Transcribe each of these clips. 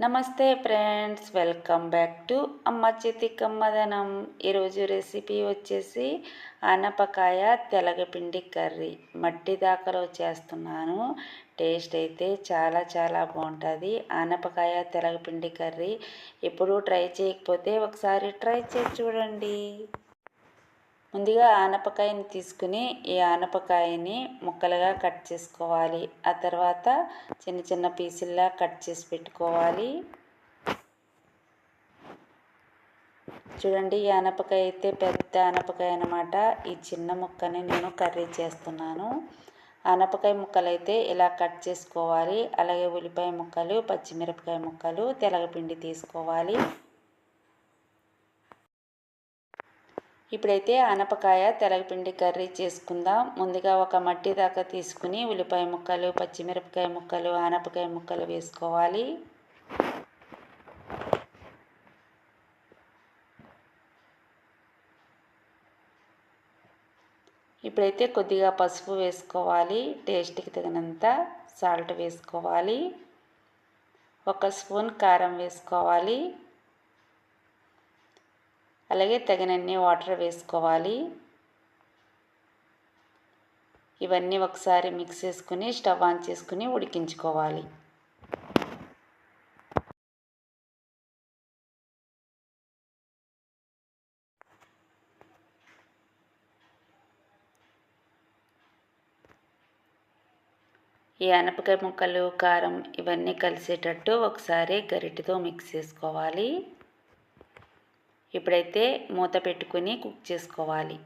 నమస్తే friends welcome back to అమ్మ చేతి కమ్మదనం ఈరోజు రెసిపీ వచ్చేసి ఆనపకాయ తెలగపిండి కర్రీ. మట్టి దాకలో చేస్తున్నాను. టేస్ట్ అయితే చాలా చాలా బాగుంటుంది. ఆనపకాయ తెలగపిండి కర్రీ. ఎప్పుడు ట్రై చేయకపోతే ఒకసారి ట్రై చేసి చూడండి. ముందుగా ఆనపకాయని తీసుకుని ఈ ఆనపకాయని ముక్కలుగా కట్ చేసుకోవాలి. ఆ తర్వాత చిన్న చిన్న పీసుల్లా కట్ చేసి పెట్టుకోవాలి. చూడండి ఈ ఆనపకాయ అయితే పెద్ద ఆనపకాయ అనమాట ఈ చిన్న ముక్కని నేను కర్రీ చేస్తున్నాను. ఆనపకాయ ముక్కలైతే ఇలా కట్ చేసుకోవాలి. అలాగే ఉల్లిపాయ ముక్కలు పచ్చిమిరపకాయ ముక్కలు తెలగపిండి తీసుకోవాలి. ఇప్పుడైతే ఆనపకాయ తెలగపిండి కర్రీ చేసుకుందాం. ముందుగా ఒక మట్టి దాకా తీసుకుని ఉల్లిపాయ ముక్కలు పచ్చిమిరపకాయ ముక్కలు ఆనపకాయ ముక్కలు వేసుకోవాలి. ఇప్పుడైతే కొద్దిగా పసుపు వేసుకోవాలి. టేస్ట్కి తగినంత సాల్ట్ వేసుకోవాలి. ఒక స్పూన్ కారం వేసుకోవాలి. అలాగే తగినన్ని వాటర్ వేసుకోవాలి. ఇవన్నీ ఒకసారి మిక్స్ చేసుకుని స్టవ్ ఆన్ చేసుకుని ఉడికించుకోవాలి. ఈ అనపకాయ ముక్కలు కారం ఇవన్నీ కలిసేటట్టు ఒకసారి గరిటెతో మిక్స్ చేసుకోవాలి. ఇప్పుడైతే మూత పెట్టుకుని కుక్ చేసుకోవాలి.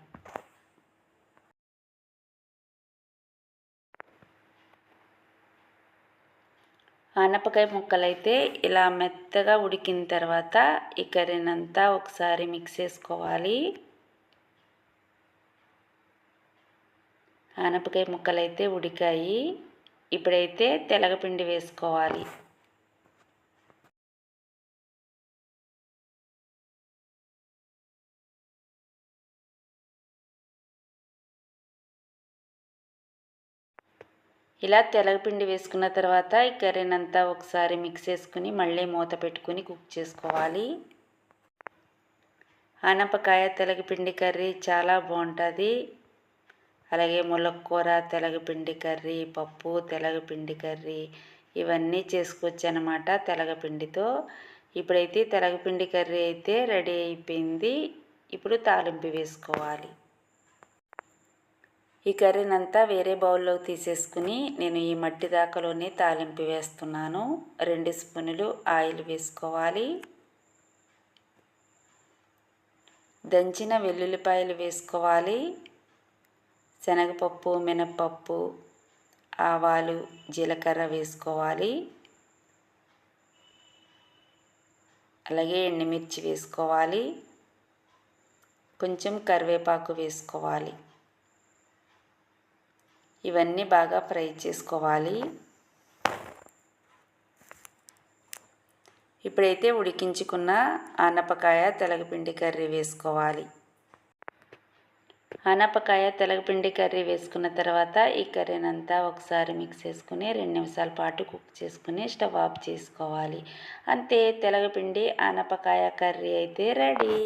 ఆనపకాయ ముక్కలైతే ఇలా మెత్తగా ఉడికిన తర్వాత ఈ కర్రీనంతా ఒకసారి మిక్స్ చేసుకోవాలి. ఆనపకాయ ముక్కలైతే ఉడికాయి. ఇప్పుడైతే తెలగపిండి వేసుకోవాలి. ఇలా తెలగపిండి వేసుకున్న తర్వాత ఈ కర్రీనంతా ఒకసారి మిక్స్ చేసుకుని మళ్ళీ మూత పెట్టుకుని కుక్ చేసుకోవాలి. ఆనపకాయ తెలగపిండి కర్రీ చాలా బాగుంటుంది. అలాగే ములక్కూర తెలగపిండి కర్రీ పప్పు తెలగపిండి కర్రీ ఇవన్నీ చేసుకోవచ్చు అనమాట తెలగపిండితో. ఇప్పుడైతే తెలగపిండి కర్రీ అయితే రెడీ అయిపోయింది. ఇప్పుడు తాలింపు వేసుకోవాలి. ఈ కర్రీనంతా వేరే బౌల్లో తీసేసుకుని నేను ఈ మట్టి దాకలోనే తాలింపు వేస్తున్నాను. రెండు స్పూనులు ఆయిల్ వేసుకోవాలి. దంచిన వెల్లుల్లిపాయలు వేసుకోవాలి. శనగపప్పు మినప్పప్పు ఆవాలు జీలకర్ర వేసుకోవాలి. అలాగే ఎండుమిర్చి వేసుకోవాలి. కొంచెం కరివేపాకు వేసుకోవాలి. ఇవన్నీ బాగా ఫ్రై చేసుకోవాలి. ఇప్పుడైతే ఉడికించుకున్న ఆనపకాయ తెలగపిండి కర్రీ వేసుకోవాలి. ఆనపకాయ తెలగపిండి కర్రీ వేసుకున్న తర్వాత ఈ కర్రీనంతా ఒకసారి మిక్స్ చేసుకుని రెండు నిమిషాల పాటు కుక్ చేసుకుని స్టవ్ ఆఫ్ చేసుకోవాలి. అంతే తెలగపిండి ఆనపకాయ కర్రీ అయితే రెడీ.